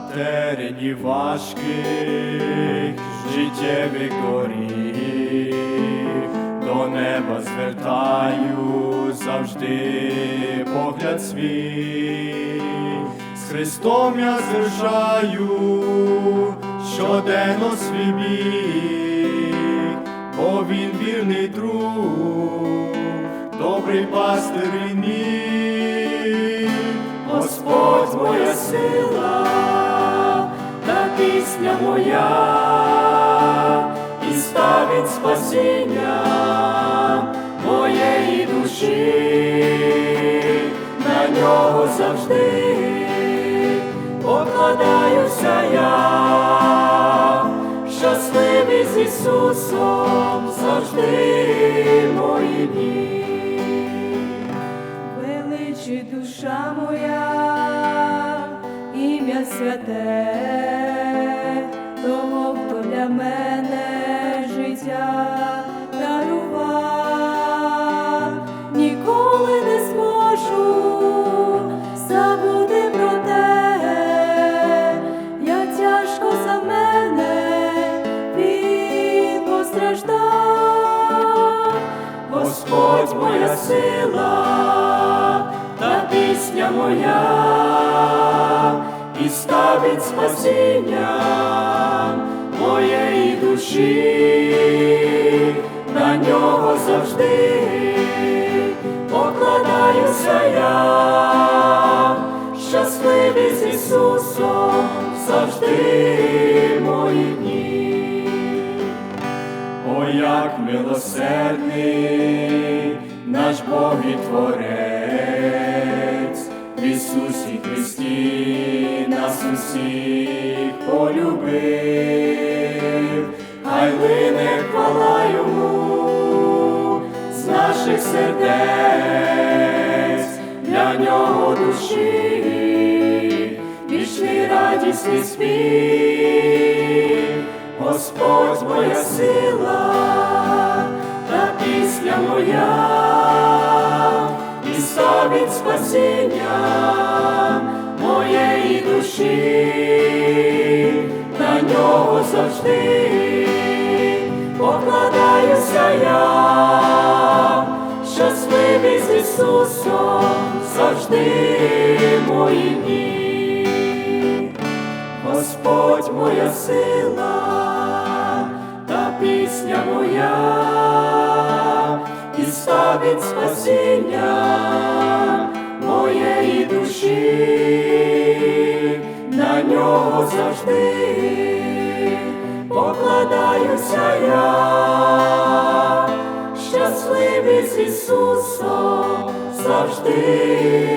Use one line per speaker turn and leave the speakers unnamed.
терені важких життєвих доріг, до неба звертаю завжди погляд свій, з Христом я звершаю щоденно свій біг, бо він вірний друг, добрий пастир і мій. Господь моя сила, пісня моя, і ставить спасіння моєї душі, на нього завжди покладаюся я, щасливий з Ісусом завжди мої дні.
Величі душа моя, ім'я святе, мене життя дарував, ніколи не зможу забути про те, як тяжко за мене він постраждав.
Господь моя сила, та пісня моя, і ставить спасіння моєї душі, на нього завжди покладаюся я, щасливий з Ісусом завжди мої дні. О, як милосердний наш Бог і Творець, в Ісусі Христі нас усіх полюбив, хвала йому з наших сердець, для нього душі, вічний радісний спів. Господь моя сила, та пісня моя, і ставить спасіння моєї душі, на нього завжди я, щасливий з Ісусом завжди мої дні. Господь моя сила, та пісня моя, і ставить спасіння моєї душі, на нього завжди покладаюся я, завжди